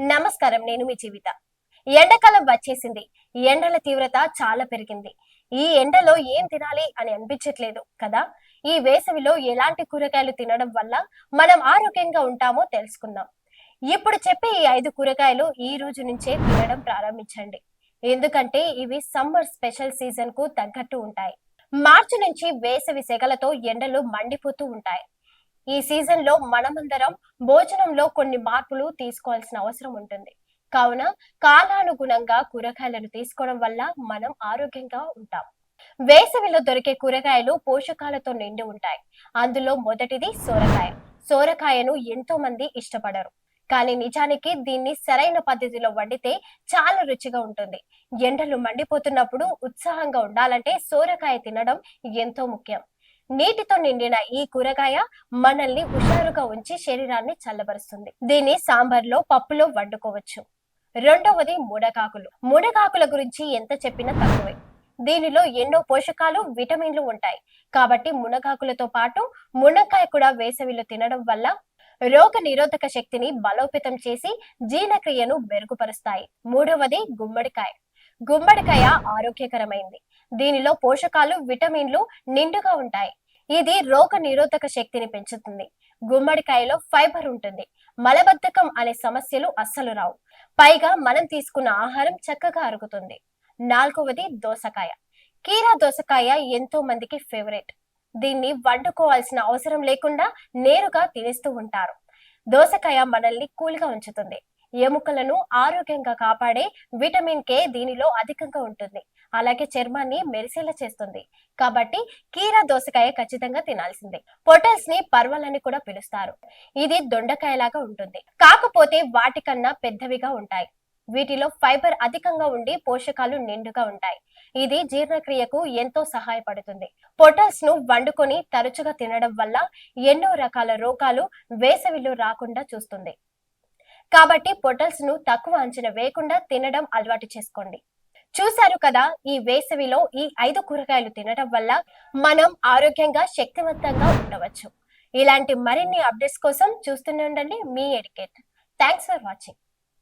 నమస్కారం నేను మీ జీవిత. ఎండాకాలం వచ్చేసింది. ఎండల తీవ్రత చాలా పెరిగింది. ఈ ఎండలో ఏం తినాలి అని అనిపించట్లేదు కదా? ఈ వేసవిలో ఎలాంటి కూరగాయలు తినడం వల్ల మనం ఆరోగ్యంగా ఉంటామో తెలుసుకుందాం. ఇప్పుడు చెప్పే ఈ ఐదు కూరగాయలు ఈ రోజు నుంచే తినడం ప్రారంభించండి. ఎందుకంటే ఇవి సమ్మర్ స్పెషల్ సీజన్కు తగ్గట్టు ఉంటాయి. మార్చి నుంచి వేసవి సెగలతో ఎండలు మండిపోతూ ఉంటాయి. ఈ సీజన్లో మనమందరం భోజనంలో కొన్ని మార్పులు తీసుకోవాల్సిన అవసరం ఉంటుంది. కావున కాలానుగుణంగా కూరగాయలను తీసుకోవడం వల్ల మనం ఆరోగ్యంగా ఉంటాం. వేసవిలో దొరికే కూరగాయలు పోషకాలతో నిండి ఉంటాయి. అందులో మొదటిది సోరకాయ. సోరకాయను ఎంతో మంది ఇష్టపడరు. కానీ నిజానికి దీన్ని సరైన పద్ధతిలో వండితే చాలా రుచిగా ఉంటుంది. ఎండలు మండిపోతున్నప్పుడు ఉత్సాహంగా ఉండాలంటే సోరకాయ తినడం ఎంతో ముఖ్యం. నీటితో నిండిన ఈ కూరగాయ మనల్ని హుషారుగా ఉంచి శరీరాన్ని చల్లబరుస్తుంది. దీన్ని సాంబార్లో పప్పులో వండుకోవచ్చు. రెండవది ముడగాకులు ముడగాకుల గురించి ఎంత చెప్పినా తక్కువే. దీనిలో ఎన్నో పోషకాలు విటమిన్లు ఉంటాయి. కాబట్టి మునగాకులతో పాటు మునక్కాయ కూడా వేసవిలో తినడం వల్ల రోగ నిరోధక శక్తిని బలోపేతం చేసి జీర్ణక్రియను మెరుగుపరుస్తాయి. మూడవది గుమ్మడికాయ. గుమ్మడికాయ ఆరోగ్యకరమైంది. దీనిలో పోషకాలు విటమిన్లు నిండుగా ఉంటాయి. ఇది రోగ నిరోధక శక్తిని పెంచుతుంది. గుమ్మడికాయలో ఫైబర్ ఉంటుంది. మలబద్ధకం అనే సమస్యలు అస్సలు రావు. పైగా మనం తీసుకున్న ఆహారం చక్కగా అరుగుతుంది. నాలుగవది దోసకాయ. కీరా దోసకాయ ఎంతో మందికి ఫేవరెట్. దీన్ని వండుకోవాల్సిన అవసరం లేకుండా నేరుగా తినేస్తూ ఉంటారు. దోసకాయ మనల్ని కూల్గా ఉంచుతుంది. ఎముకలను ఆరోగ్యంగా కాపాడే విటమిన్ కే దీనిలో అధికంగా ఉంటుంది. అలాగే చర్మాన్ని మెరిసేలా చేస్తుంది. కాబట్టి కీరా దోసకాయ ఖచ్చితంగా తినాల్సిందే. పొటల్స్ని పర్వలని కూడా పిలుస్తారు. ఇది దొండకాయలాగా ఉంటుంది. కాకపోతే వాటికన్నా పెద్దవిగా ఉంటాయి. వీటిలో ఫైబర్ అధికంగా ఉండి పోషకాలు నిండుగా ఉంటాయి. ఇది జీర్ణక్రియకు ఎంతో సహాయపడుతుంది. పొటల్స్ను వండుకొని తరచుగా తినడం వల్ల ఎన్నో రకాల రోగాలు వేసవిలో రాకుండా చూస్తుంది. కాబట్టి పొటల్స్ను తక్కువ అంచనా వేయకుండా తినడం అలవాటు చేసుకోండి. చూశారు కదా ఈ వేసవిలో ఈ ఐదు కూరగాయలు తినడం వల్ల మనం ఆరోగ్యంగా శక్తివంతంగా ఉండవచ్చు. ఇలాంటి మరిన్ని అప్డేట్స్ కోసం చూస్తూనే ఉండండి మీ ఎడికేట్. Thanks for watching.